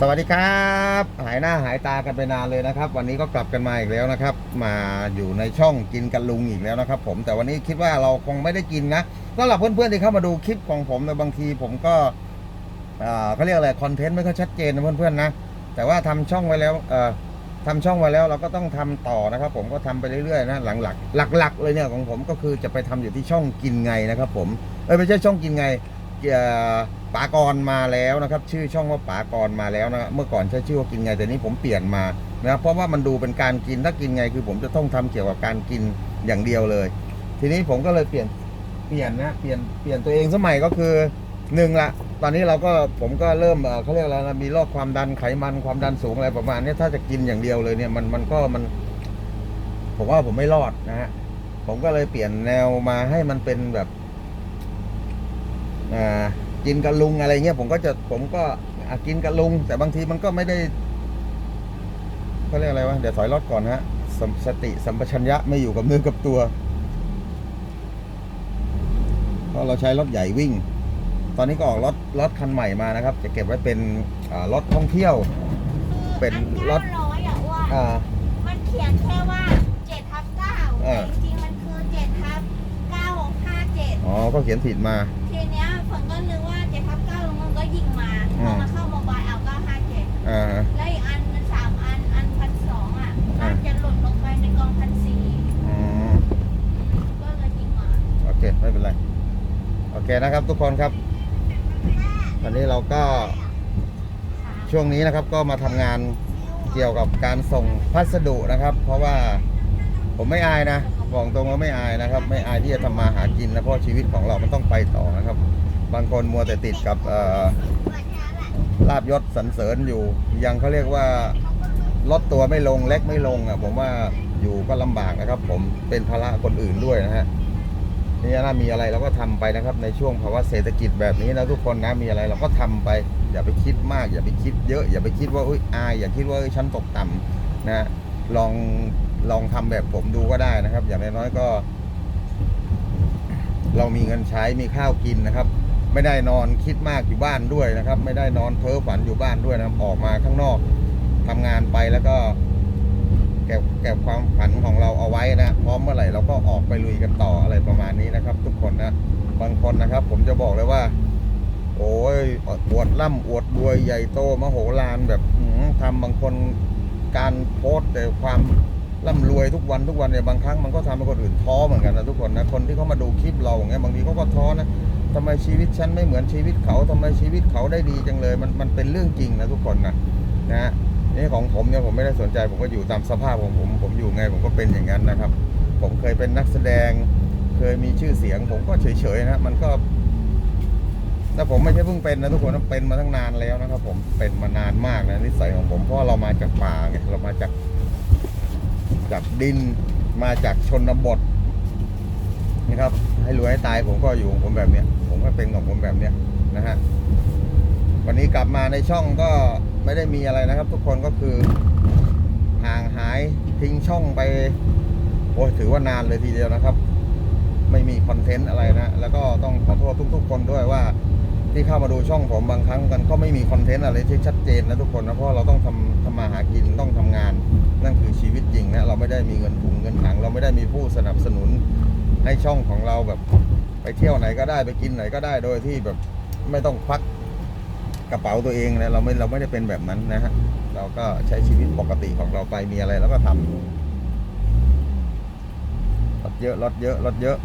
สวัสดีครับ หายหน้าหายตากันไปนานเลยนะครับ วันนี้ก็กลับกันมาอีกแล้วนะครับ มาอยู่ในช่องกินกันลุงอีกแล้วนะครับ ผมแต่วันนี้คิดว่าเราคงไม่ได้กินนะสำหรับเพื่อนๆที่เข้ามาดูคลิปของผมในบางทีผมก็อ่าเขาเรียกอะไรคอนเทนต์ไม่ค่อยชัดเจนนะเพื่อนๆนะแต่ว่าทำช่องไว้แล้วเอ่อทำช่องไว้แล้วเราก็ต้องทำต่อนะครับ ผมก็ทำไปเรื่อยๆนะหลังๆหลัก ๆ เลยเนี่ยของผมก็คือจะไปทำอยู่ที่ช่องกินไงนะครับ ผมเออไม่ใช่ช่องกินไงเอ่อ ป๋ากรมาแล้วนะครับ ชื่อช่องว่าป๋ากรมาแล้วนะเมื่อก่อนใช้ชื่อว่ากินไงแต่นี้ผมเปลี่ยนมานะเพราะว่ามันดูเป็นการกินถ้ากินไงคือผมจะต้องทำเกี่ยวกับการกินอย่างเดียวเลย ทีนี้ผมก็เลยเปลี่ยนเปลี่ยนนะเปลี่ยนเปลี่ยนตัวเองสมัยก็คือหนึ่งละตอนนี้เราก็ผมก็เริ่มเอ่อเขาเรียกอะไรนะมีโรคความดันไขมันความดันสูงอะไรประมาณนี้ถ้าจะกินอย่างเดียวเลยเนี่ยมันมันก็มัน ผมว่าผมไม่รอดนะฮะผมก็เลยเปลี่ยนแนวมาให้มันเป็นแบบอ่า กินกับลุงอะไรเงี้ยผมก็จะผมก็อะกินกับลุง แต่บางทีมันก็ไม่ได้เขาเรียกอะไรวะเดี๋ยวถอยรถก่อนฮะสมสติสัมปชัญญะไม่อยู่กับเนื้อกับตัวเพราะเราใช้รถใหญ่วิ่ง ตอนนี้ก็ออกรถรถคันใหม่มานะครับ จะเก็บไว้เป็นอ่ารถท่องเที่ยว เป็นรถ ร้อยอะว่าอ่า มันเขียนแค่ว่าเจ็ดทับเก้าเอแต่อจริงๆมันคือเจ็ดทับเก้าห้าเจ็ดอ๋อก็เขียนผิดมา อ่า แล้วอีกอันมันสามอัน อันพันสองอะอ่า น่าจะหล่นลงไปในกองพันสี่อืมก็เลยยิงมา โอเค ไม่เป็นไร โอเคนะครับทุกคนครับตอนนี้เราก็สามช่วงนี้นะครับก็มาทำงานเกี่ยวกับการส่งพัสดุนะครับ เพราะว่าผมไม่อายนะบอกตรงว่าไม่อายนะครับ ไม่อายที่จะทำมาหากินนะเพราะชีวิตของเรามันต้องไปต่อนะครับ บางคนมัวแต่ติดกับเอ่อ ลาบยศสรรเสริญอยู่ ยังเขาเรียกว่าลดตัวไม่ลงเล็กไม่ลงอะผมว่าอยู่ก็ลำบากนะครับ ผมเป็นภาระคนอื่นด้วยนะฮะนี่นะมีอะไรเราก็ทำไปนะครับ ในช่วงภาวะเศรษฐกิจแบบนี้นะทุกคนนะมีอะไรเราก็ทำไป อย่าไปคิดมาก อย่าไปคิดเยอะ อย่าไปคิดว่าอุ้ยอายอย่าคิดว่าฉันตกต่ำนะลองลองทำแบบผมดูก็ได้นะครับ อย่างน้อยๆก็ เรามีเงินใช้มีข้าวกินนะครับ ไม่ได้นอนคิดมากอยู่บ้านด้วยนะครับ ไม่ได้นอนเพ้อฝันอยู่บ้านด้วยนะครับออกมาข้างนอกทำงานไปแล้วก็เก็บเก็บความฝันของเราเอาไว้นะพร้อมเมื่อไหร่เราก็ออกไปลุยกันต่ออะไรประมาณนี้นะครับ ทุกคนนะบางคนนะครับ ผมจะบอกเลยว่า โอ้ยอวดร่ำอวดรวยใหญ่โตมโหฬารแบบอื้อหือทำบางคนการโพสต์แต่ความร่ำรวยทุกวันทุกวันเนี่ยบางครั้งมันก็ทำให้คนอื่นท้อเหมือนกันนะทุกคนนะคนที่เขามาดูคลิปเราอย่างเงี้ยบางทีเขาก็ท้อนะ ทำไมชีวิตฉันไม่เหมือนชีวิตเขาทำไมชีวิตเขาได้ดีจังเลย มันมันเป็นเรื่องจริงนะทุกคนนะนะฮะนี่ของผมเนี่ยผมไม่ได้สนใจ ผมก็อยู่ตามสภาพของผม ผมอยู่ไงผมก็เป็นอย่างนั้นนะครับ ผมเคยเป็นนักแสดง เคยมีชื่อเสียง ผมก็เฉยๆนะมันก็แต่ผมไม่ใช่เพิ่งเป็นนะทุกคนเป็นมาตั้งนานแล้วนะครับ ผมเป็นมานานมากนะนิสัยของผมเพราะเรามาจากป่าไงเรามาจากจากดินมาจากชนบทนะครับ ให้รวยให้ตายผมก็อยู่ของผมแบบเนี้ย ผมก็เป็นของผมแบบเนี้ยนะฮะวันนี้กลับมาในช่องก็ไม่ได้มีอะไรนะครับ ทุกคนก็คือห่างหายทิ้งช่องไปโอ้ยถือว่านานเลยทีเดียวนะครับ ไม่มีคอนเทนต์อะไรนะแล้วก็ต้องขอโทษทุก ๆ คนด้วยว่าที่เข้ามาดูช่องผมบางครั้งกันก็ไม่มีคอนเทนต์อะไรที่ชัดเจนนะทุกคนนะเพราะเราต้องทำทำมาหากินต้องทำงาน นั่นคือชีวิตจริงนะเราไม่ได้มีเงินถุงเงินถัง เราไม่ได้มีผู้สนับสนุน ให้ช่องของเราแบบไปเที่ยวไหนก็ได้ไปกินไหนก็ได้โดยที่แบบไม่ต้องควักกระเป๋าตัวเองนะเราไม่เราไม่ได้เป็นแบบนั้นนะฮะเราก็ใช้ชีวิตปกติของเราไปมีอะไรแล้วก็ทำรถเยอะรถเยอะรถเยอะ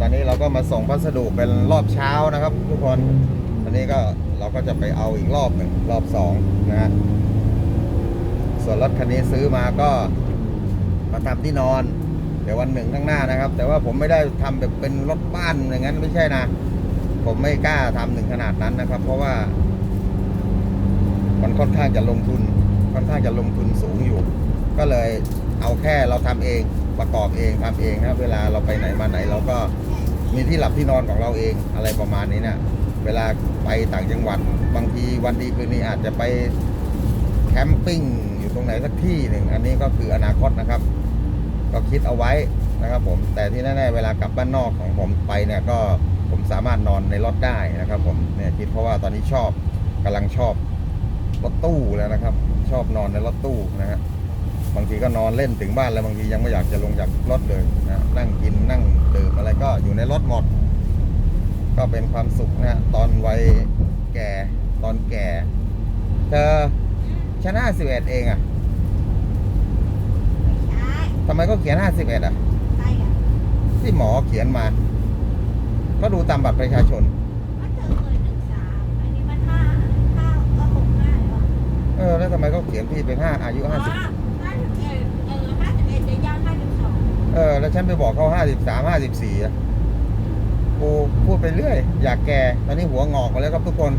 ตอนนี้เราก็มาส่งพัสดุเป็นรอบเช้านะครับทุกคน อนนี้ก็เราก็จะไปเอาอีกรอบหนึ่งรอบสองนะฮะส่วนรถคันนี้ซื้อมาก็มาทำที่นอน เดี๋ยววันหนึ่งข้างหน้านะครับ แต่ว่าผมไม่ได้ทำแบบเป็นรถบ้านอย่างนั้นไม่ใช่นะ ผมไม่กล้าทำถึงขนาดนั้นนะครับ เพราะว่า มันค่อนข้างจะลงทุน ค่อนข้างจะลงทุนสูงอยู่ ก็เลยเอาแค่เราทำเองประกอบเองทำเองนะครับเวลาเราไปไหนมาไหน เราก็มีที่หลับที่นอนของเราเองอะไรประมาณนี้เนะ เวลาไปต่างจังหวัด บางทีวันดีคืนนี้อาจจะไปแคมปิ้งอยู่ตรงไหนสักที่หนึ่งอันนี้ก็คืออนาคตนะครับ ก็คิดเอาไว้นะครับผมแต่ที่แน่ๆเวลากลับบ้านนอกของผมไปเนี่ยก็ผมสามารถนอนในรถได้นะครับผมเนี่ยคิดเพราะว่าตอนนี้ชอบกำลังชอบรถตู้แล้วนะครับ ชอบนอนในรถตู้นะฮะบางทีก็นอนเล่นถึงบ้านแล้วบางทียังไม่อยากจะลงจากรถเลยนะนั่งกินนั่งดื่มอะไรก็อยู่ในรถหมด ก็เป็นความสุขนะฮะตอนวัยแก่ตอนแก่ เธอชนะสิบเอ็ดเองอะใช่ทำไมก็เขียนห้าสิบเอ็ดอะใช่อะที่หมอเขียนมา ก็ดูตามบัตรประชาชนก็เธอเคยหนึ่งสามอันนี้มันห้าห้าก็หกห้าแล้วเออแล้วทำไมเขาเขียนพี่เป็นห้าอายุอ๋อห้าสิบห้าสิบเอ็ดเออห้าสิบเอ็ดจะย่างห้าสิบสองเออแล้วฉันไปบอกเขาห้าสิบสามห้าสิบสี่อะ กูพูดไปเรื่อย อยากแก่ตอนนี้หัวงอกหมาแล้วครับทุกคน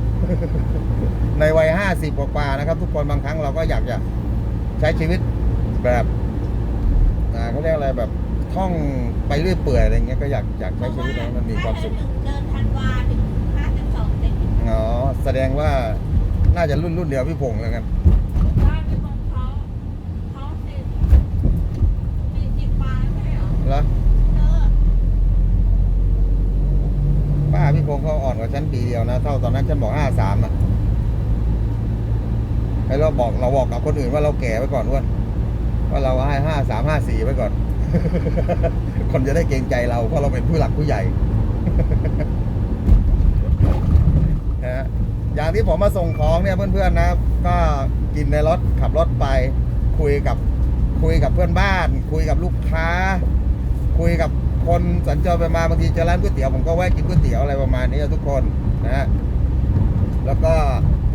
ในวัยห้าสิบกว่าๆนะครับ ทุกคนบางครั้งเราก็อยากจะใช้ชีวิตแบบอ่าเขาเรียกอะไรแบบท่องไปเรื่อยเปื่อยอะไรเงี้ยก็อยากอยากใช้ชีวิตให้มันมีความสุขเดินธันวาถึงห้าสิบสองเต็มอ๋อแสดงว่าน่าจะรุ่นรุ่นเดียวพี่พงษ์แล้วกัน ได้ไปของเขาเขาสิบสี่สิบปลายไม่ใช่เหรอ แล้ว เธอ ป้าพี่พงษ์เขาอ่อนกว่าฉันปี เท่าตอนนั้นฉันบอกห้าสามอะให้เราบอกเราบอกกับคนอื่นว่าเราแก่ไว้ก่อนว่าว่าเราให้ห้าสามห้าสี่ไว้ก่อน คนจะได้เกรงใจเราเพราะเราเป็นผู้หลักผู้ใหญ่นะฮะอย่างที่ผมมาส่งของเนี่ยเพื่อนๆนะ ก็กินในรถขับรถไป คุยกับคุยกับเพื่อนบ้าน คุยกับลูกค้า คุยกับคนสัญจรไปมาบางทีเจอร้านก๋วยเตี๋ยวผมก็แวะกินก๋วยเตี๋ยวอะไรประมาณนี้ทุกคนนะฮะแล้วก็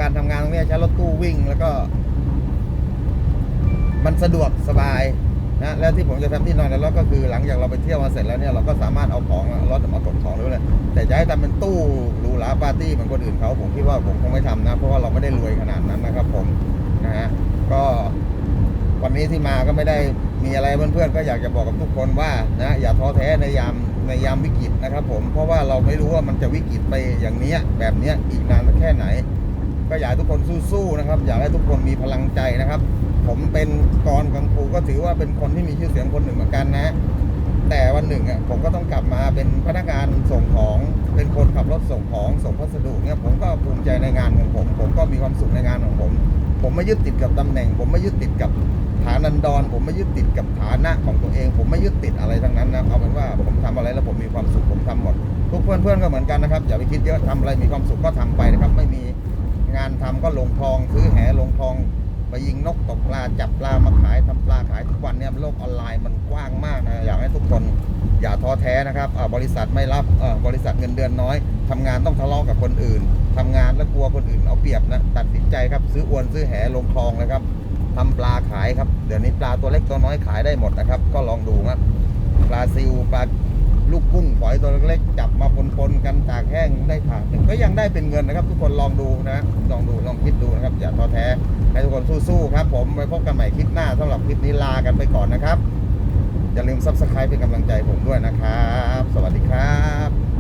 การทำงานตรงนี้ใช้รถตู้วิ่งแล้วก็ มันสะดวกสบายนะแล้วที่ผมจะทำที่นอนในรถก็คือหลังจากเราไปเที่ยวมาเสร็จแล้วเนี่ยเราก็สามารถเอาของรถมาขนของได้เลยแต่จะให้ทำเป็นตู้หรูหราปาร์ตี้เหมือนคนอื่นเขาผมคิดว่าผมคงไม่ทำนะ เพราะว่าเราไม่ได้รวยขนาดนั้นนะครับผมนะฮะก็วันนี้ที่มาก็ไม่ได้ มีอะไรเพื่อนๆก็อยากจะบอกกับทุกคนว่านะอย่าท้อแท้ในยามในยามวิกฤตนะครับ ผมเพราะว่าเราไม่รู้ว่ามันจะวิกฤตไปอย่างนี้แบบนี้อีกนานสักแค่ไหน ก็อยากให้ทุกคนสู้ๆนะครับ อยากให้ทุกคนมีพลังใจนะครับ ผมเป็นกรกังฟูก็ถือว่าเป็นคนที่มีชื่อเสียงคนหนึ่งเหมือนกันนะ แต่วันหนึ่งอะผมก็ต้องกลับมาเป็นพนักงานส่งของเป็นคนขับรถส่งของส่งพัสดุเนี่ยผมก็ภูมิใจในงานของผม ผมก็มีความสุขในงานของผม ผมไม่ยึดติดกับตำแหน่ง ผมไม่ยึดติดกับ ฐานันดร ผมไม่ยึดติดกับฐานะของตัวเอง ผมไม่ยึดติดอะไรทั้งนั้นนะเอาเป็นว่าผมทำอะไรแล้วผมมีความสุขผมทำหมดทุกเพื่อนๆก็เหมือนกันนะครับอย่าไปคิดเยอะทำอะไรมีความสุขก็ทำไปนะครับ ไม่มีงานทำก็ลงคลองซื้อแหลงคลองไปยิงนกตกปลาจับปลามาขายทำปลาขายทุกวันเนี่ยโลกออนไลน์มันกว้างมากนะอยากให้ทุกคนอย่าท้อแท้นะครับบริษัทไม่รับบริษัทเงินเดือนน้อยทำงานต้องทะเลาะกับคนอื่นทำงานแล้วกลัวคนอื่นเอาเปรียบนะตัดสินใจครับซื้ออวนซื้อแหลงคลองนะครับ ทำปลาขายครับ เดี๋ยวนี้ปลาตัวเล็กตัวน้อยขายได้หมดนะครับ ก็ลองดูครับ ปลาซิวปลาลูกกุ้งฝอยตัวเล็กๆจับมาปนๆกันตากแห้งได้ถาดหนึ่งก็ยังได้เป็นเงินนะครับ ทุกคนลองดูนะลองดูลองคิดดูนะครับ อย่าท้อแท้ให้ทุกคนสู้ๆครับผมไว้พบกันใหม่คลิปหน้าสำหรับคลิปนี้ลากันไปก่อนนะครับอย่าลืมซับสไครป์เป็นกำลังใจผมด้วยนะครับ สวัสดีครับ